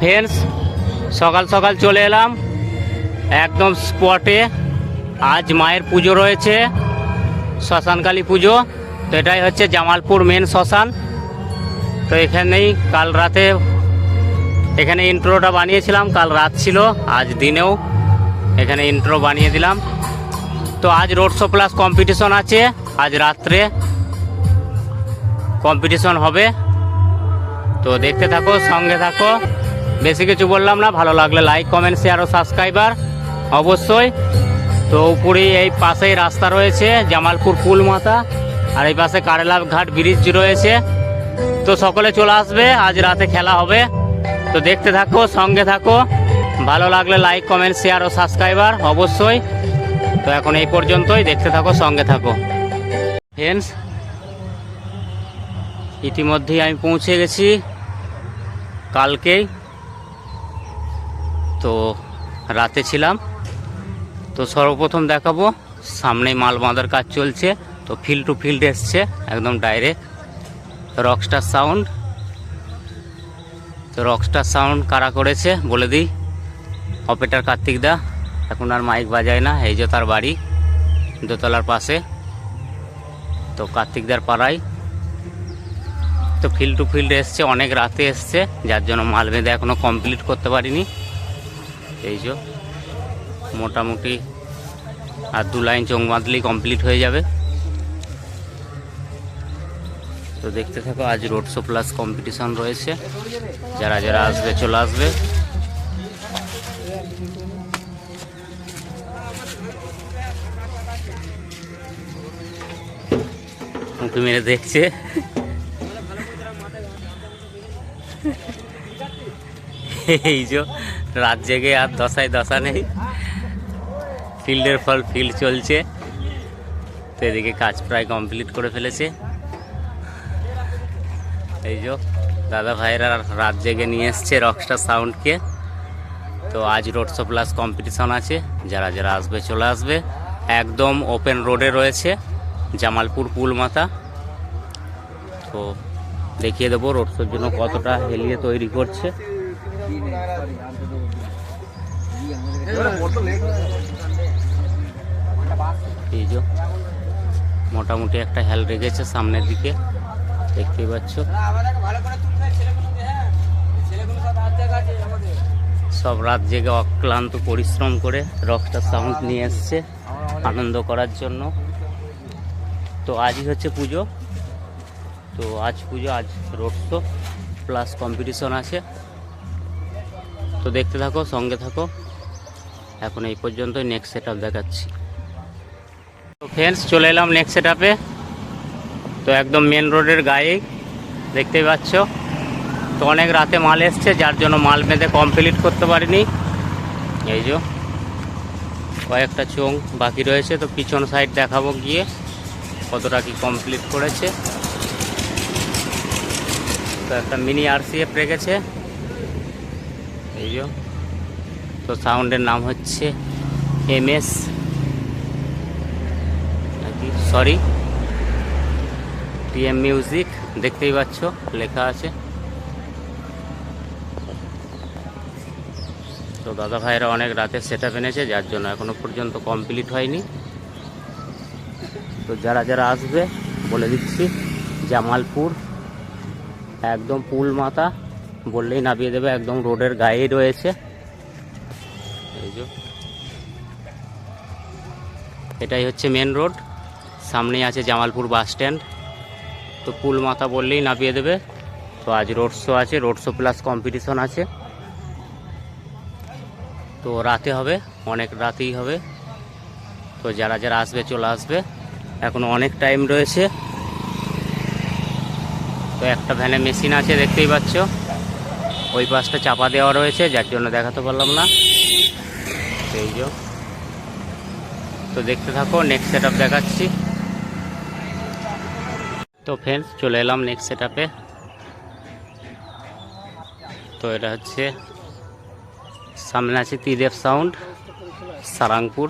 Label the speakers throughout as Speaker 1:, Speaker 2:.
Speaker 1: Friends সকাল সকাল চলে এলাম একদম স্পটে আজ মায়ের পুজো রয়েছে, শ্মশানকালী পুজো। তো এটাই হচ্ছে জামালপুর মেন শ্মশান। তো এখানেই কাল রাতে, এখানে ইন্ট্রোটা বানিয়েছিলাম, কাল রাত ছিল, আজ দিনেও এখানে ইন্ট্রো বানিয়ে দিলাম। তো আজ রোড শো প্লাস কম্পিটিশন আছে, আজ রাত্রে কম্পিটিশন হবে। তো দেখতে থাকো, সঙ্গে থাকো। বেশি কিছু বললাম না, ভালো লাগলে লাইক কমেন্ট শেয়ার ও সাবস্ক্রাইবার অবশ্যই। তো উপরেই এই পাশেই রাস্তা রয়েছে, জামালপুর পুল মাথা আর এই পাশে কারেলা ঘাট ব্রিজ রয়েছে। তো সকলে চলে আসবে, আজ রাতে খেলা হবে। তো দেখতে থাকো, সঙ্গে থাকো। ভালো লাগলে লাইক কমেন্ট শেয়ার ও সাবস্ক্রাইবার অবশ্যই। তো এখন এই পর্যন্তই, দেখতে থাকো, সঙ্গে থাকো। ফ্রেন্ডস ইতিমধ্যেই আমি পৌঁছে গেছি। কালকেই তো রাতে ছিলাম। তো সর্বপ্রথম দেখাবো, সামনেই মাল বাঁধার কাজ চলছে। তো ফিল্ড টু ফিল্ড এসছে, একদম ডাইরেক্ট রকস্টার সাউন্ড তো রকস্টার সাউন্ড কারা করেছে বলে দিই। অপারেটার কার্তিক দা, এখন আর মাইক বাজায় না, এই যে তার বাড়ি, দোতলার পাশে। তো কার্তিকদার পাড়ায়। তো ফিল্ড টু ফিল্ড এসছে, অনেক রাতে এসছে, যার জন্য মাল বেঁধে এখনও কমপ্লিট করতে পারিনি। এই যে, মোটামুটি আর দু লাইন চোখ বাঁধলেই কমপ্লিট হয়ে যাবে। তো দেখতে থাকো, আজ রোড শো প্লাস কম্পিটিশন রয়েছে। যারা যারা আসবে, চলে আসবে। মুখে মেরে দেখছে। এই যে রাত জেগে আর দশায় দশা নেই। ফিল্ডের ফল ফিল্ড চলছে। তো এদিকে কাজ প্রায় কমপ্লিট করে ফেলেছে। এই যে দাদা ভাইরা রাত জেগে নিয়ে এসছে রকস্টার সাউন্ডকে তো আজ রোড শো প্লাস কম্পিটিশন আছে। যারা যারা আসবে চলে আসবে। একদম ওপেন রোডে রয়েছে জামালপুর পুল মাথা তো দেখিয়ে দেবো রোড শোর জন্য কতটা হেলিয়ে তৈরি করছে। এই যে মোটামুটি একটা হেল রেখেছে সামনের দিকে। দেখতেই পাচ্ছ। সব রাত জেগে অক্লান্ত পরিশ্রম করে রকস্টার সাউন্ড নিয়ে এসছে আনন্দ করার জন্য। তো আজই হচ্ছে পুজো। তো আজ পুজো, আজ রোড শো প্লাস কম্পিটিশন আছে। তো দেখতে থাকো, সঙ্গে থাকো। এখন এই পর্যন্ত নেক্সট সেট দেখাচ্ছি। তো ফ্রেন্ডস চলে এলাম নেক্সট সেট তো একদম মেন রোডের গায়ে, দেখতেই পাচ্ছ। তো অনেক রাতে মাল এসছে, যার জন্য মাল বেঁধে কমপ্লিট করতে পারিনি। এই যে, কয়েকটা চোং বাকি রয়েছে, তো পিছন সাইড দেখাবো গিয়ে, কতটা কি কমপ্লিট করেছে। তো একটা মিনি আরসিএফ রেখেছে। এই যে তো সাউন্ডের নাম হচ্ছে এম এস নাকি? সরি টিএম মিউজিক, দেখতেই পাচ্ছ, লেখা আছে। তো দাদা ভাইরা অনেক রাতে সেট আপ এনেছে, যার জন্য এখনও পর্যন্ত কমপ্লিট হয়নি। তো যারা যারা আসবে, বলে দিচ্ছি, জামালপুর, একদম পুল মাথা বললেই নামিয়ে দেবে, একদম রোডের গায়েই রয়েছে। এটাই হচ্ছে মেন রোড সামনেই আছে জামালপুর বাস স্ট্যান্ড তো পুল মাথা বললেই নামিয়ে দেবে। তো আজ রোড শো আছে রোড শো প্লাস কম্পিটিশন আছে। তো রাতে হবে, অনেক রাতেই হবে। তো যারা যারা আসবে, চলে আসবে। এখনও অনেক টাইম রয়েছে। তো একটা ভ্যানে মেশিন আছে, দেখতেই পাচ্ছ। ওই পাশটা চাপা দেওয়া রয়েছে, যার জন্য দেখাতে পারলাম না। সেই যে। তো দেখতে থাকো নেক্সট সেট দেখাচ্ছি। তো ফ্রেন্ডস চলে এলাম নেক্সট সেট তো এটা হচ্ছে সামনে আছে ত্রিদেব সাউন্ড সারাংপুর।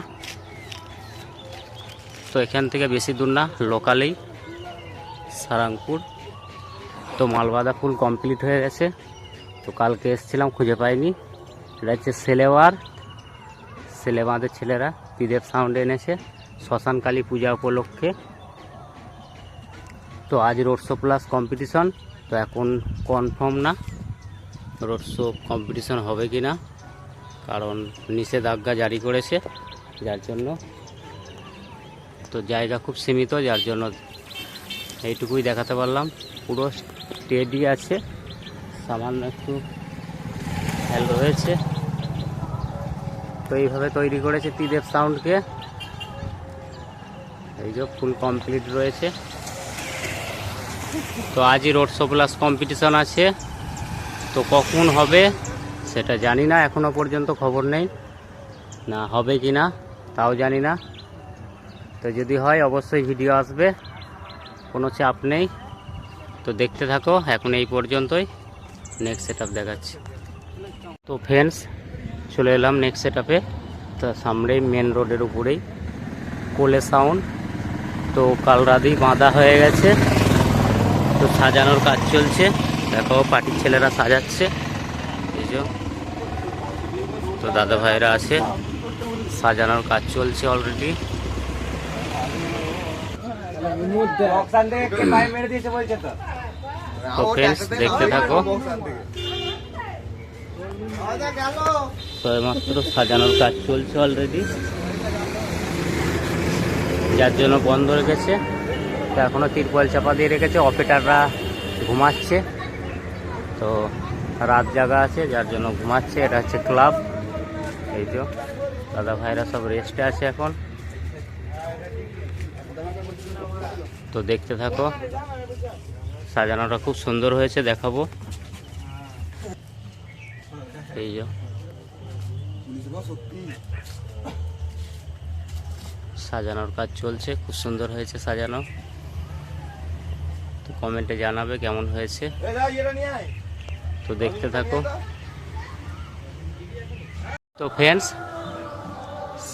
Speaker 1: তো এখান থেকে বেশি দূর না লোকালেই সারাংপুর। তো মালবাদা ফুল কমপ্লিট হয়ে গেছে। তো কালকে এসেছিলাম, খুঁজে পাইনি। এটা হচ্ছে সেলেওয়ার সেলেবাঁধের ছেলেরা। ত্রিদেব সাউন্ড এনেছে, শ্মশান কালী পূজা উপলক্ষে। তো আজ রোড শো প্লাস কম্পিটিশন তো এখন কনফার্ম না রোড শো কম্পিটিশন হবে কি না, কারণ নিষেধাজ্ঞা জারি করেছে, যার জন্য তো জায়গা খুব সীমিত, যার জন্য এইটুকুই দেখাতে পারলাম। পুরো স্টেডি আছে, সামান্য একটু হেল রয়েছে তো এইভাবে তৈরি করেছে ত্রিদেব সাউন্ডকে। এই যে ফুল কমপ্লিট রয়েছে। তো আজই রোড শো প্লাস কম্পিটিশন আছে। তো কখন হবে সেটা জানি না, এখনও পর্যন্ত খবর নেই। না, হবে কি না তাও জানি না। তো যদি হয় অবশ্যই ভিডিও আসবে, কোনো চাপ নেই। তো দেখতে থাকো, এখন এই পর্যন্তই। নেক্সট সেট দেখাচ্ছি। তো ফ্রেন্ডস চলে এলাম নেক্সট সেট আপে তো সামনেই মেন রোডের উপরেই। কোলে সাউন্ড তো কাল রাতেই বাঁধা হয়ে গেছে। তো সাজানোর কাজ চলছে। দেখো পার্টির ছেলেরা সাজাচ্ছে। এই যে। তো দাদা ভাইরা আছে। সাজানোর কাজ চলছে অলরেডি তো। ফ্রেন্ডস দেখতে থাকো। সবেমাত্র সাজানোর কাজ চলছে অলরেডি যার জন্য বন্ধ রেখেছে। এখনও তিরপল চাপা দিয়ে রেখেছে অপারেটাররা ঘুমাচ্ছে। তো রাত জাগা আছে, যার জন্য ঘুমাচ্ছে। এটা হচ্ছে ক্লাব এই তো, দাদা ভাইরা সব রেস্টে আছে এখন। তো দেখতে থাকো, সাজানোটা খুব সুন্দর হয়েছে, দেখাবো। এই যে সাজানোর কাজ চলছে, খুব সুন্দর হয়েছে সাজানো। তো কমেন্টে জানাবে কেমন হয়েছে। তো দেখতে থাকো। তো ফ্রেন্ডস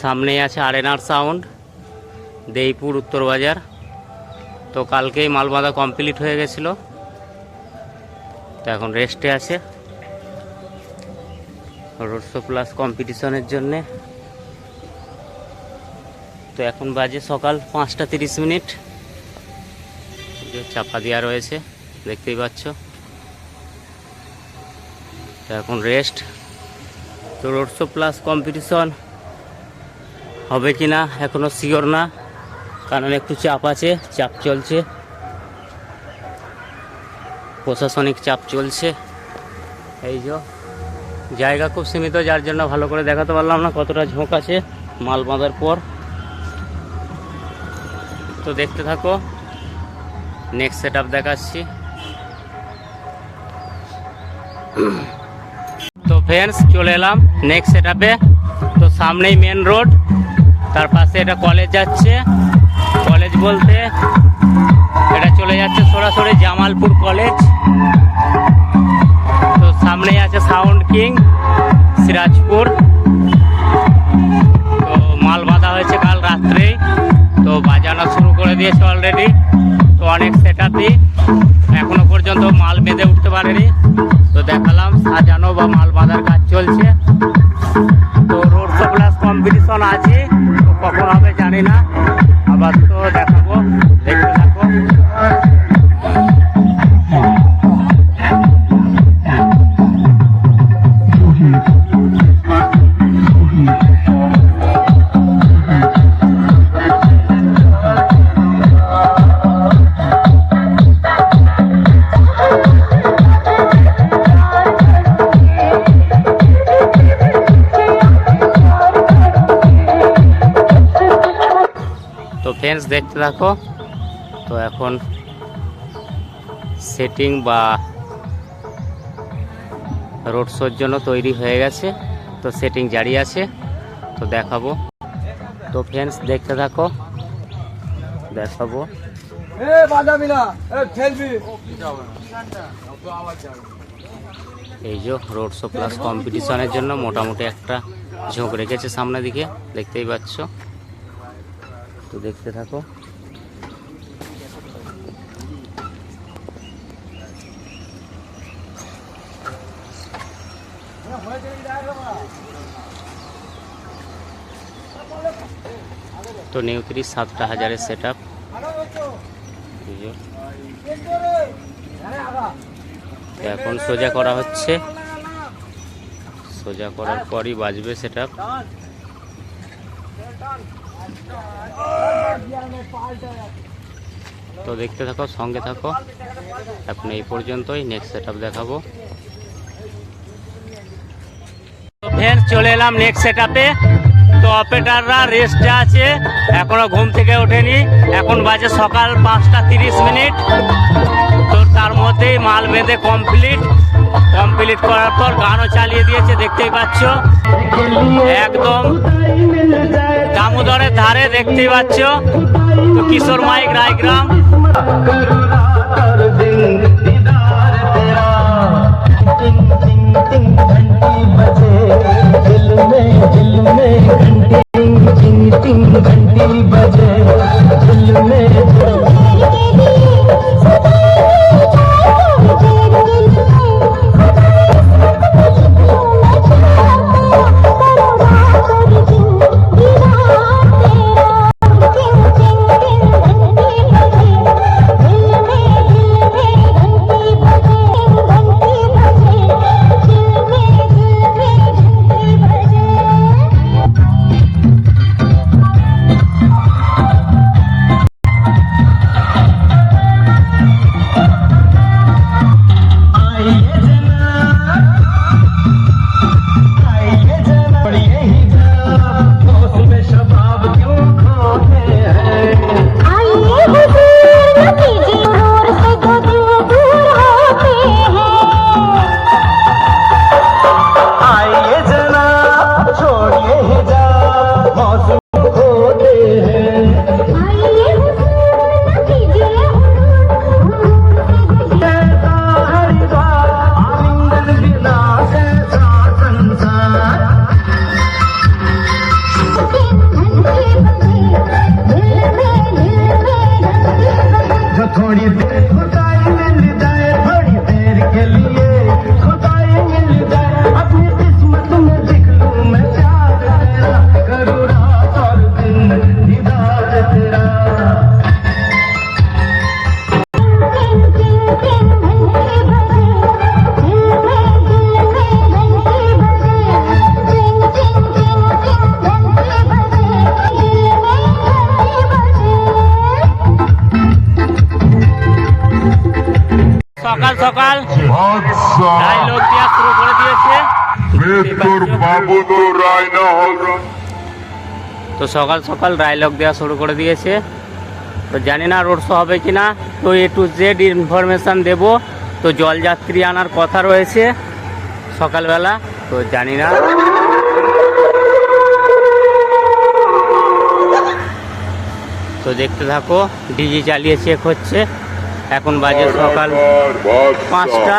Speaker 1: সামনেই আছে আরেনার সাউন্ড দেইপুর উত্তর বাজার তো কালকেই মাল বাঁধা কমপ্লিট হয়ে গেছিল। তো এখন রেস্টে আছে। রোড শো প্লাস কম্পিটিশনের জন্যে। তো এখন বাজে সকাল পাঁচটা তিরিশ মিনিট। যে চাপা দেওয়া রয়েছে, দেখতেই পাচ্ছ। তো এখন রেস্ট তো রোড শো প্লাস কম্পিটিশন হবে কি না এখনও শিওর না। কারণ একটু চাপ আছে, চাপ চলছে। প্রশাসনিক চাপ চলছে। এই যে। জায়গা খুব সীমিত, যার জন্য ভালো করে দেখাতে পারলাম না কতটা ঝোঁক আছে মাল বাঁধার পর। তো দেখতে থাকো নেক্সট সেট দেখাচ্ছি। তো ফ্রেন্ডস চলে এলাম নেক্সট সেট তো সামনেই মেন রোড তার পাশে এটা কলেজ যাচ্ছে। কলেজ বলতে এটা চলে যাচ্ছে সরাসরি জামালপুর কলেজ তো সামনেই আছে সাউন্ড কিং, সিরাজপুর। তো মাল বাঁধা হয়েছে কাল রাত্রেই তো বাজানো শুরু করে দিয়েছে অলরেডি তো অনেক সেটাতেই এখনও পর্যন্ত মাল বেঁধে উঠতে পারেনি। তো দেখালাম সাজানো বা মাল বাঁধার কাজ চলছে। তো রোড শো প্লাস কম্পিটিশন আছে। তো কখন হবে জানি না। আবার তো দেখাবো। ফ্রেন্ডস দেখতে থাকো। তো এখন সেটিং বা রোড শোর জন্য তৈরি হয়ে গেছে। তো সেটিং জারি আছে। তো দেখাবো। তো ফ্রেন্ডস দেখতে থাকো। দেখাবো। এই যে রোড শো প্লাস কম্পিটিশনের জন্য মোটামুটি একটা ঝোঁক রেখেছে সামনের দিকে। দেখতেই পাচ্ছ। তো দেখতে থাকো। তো নিউত্রিশ সাতটা হাজারের সেট আপ এখন সোজা করা হচ্ছে। সোজা করার পরই বাজবে সেট তো দেখতে থাকো, সঙ্গে থাকো। এখন এই পর্যন্তই নেক্সট সেট দেখাবো। ফ্রেন্ডস চলে এলাম নেক্সট সেট আপে তো অপারেটাররা রেস্টে আছে, এখনও ঘুম থেকে ওঠেনি। এখন বাজে সকাল পাঁচটা তিরিশ মিনিট। তো তার মধ্যেই মাল বেঁধে কমপ্লিট কমপ্লিট করার পর গানও চালিয়ে দিয়েছে, দেখতেই পাচ্ছ। একদম দামোদরের ধারে দেখতে পাচ্ছ তো কিশোর মাইক রায়গ্রাম
Speaker 2: घंटी
Speaker 3: বাদশাহ
Speaker 1: ডায়লগ দেওয়া শুরু করে দিয়েছে।
Speaker 3: মৃত্যুর বাবুদ রায় না
Speaker 1: তো সকাল সকাল ডায়লগ দেওয়া শুরু করে দিয়েছে। তো জানি না রোড শো হবে কি না তো এ টু জেড ইনফরমেশান দেব। তো জলযাত্রী আনার কথা রয়েছে সকালবেলা। তো জানি না। তো দেখতে থাকো ডিজি চালিয়ে চেক হচ্ছে। এখন বাজে সকাল পাঁচটা।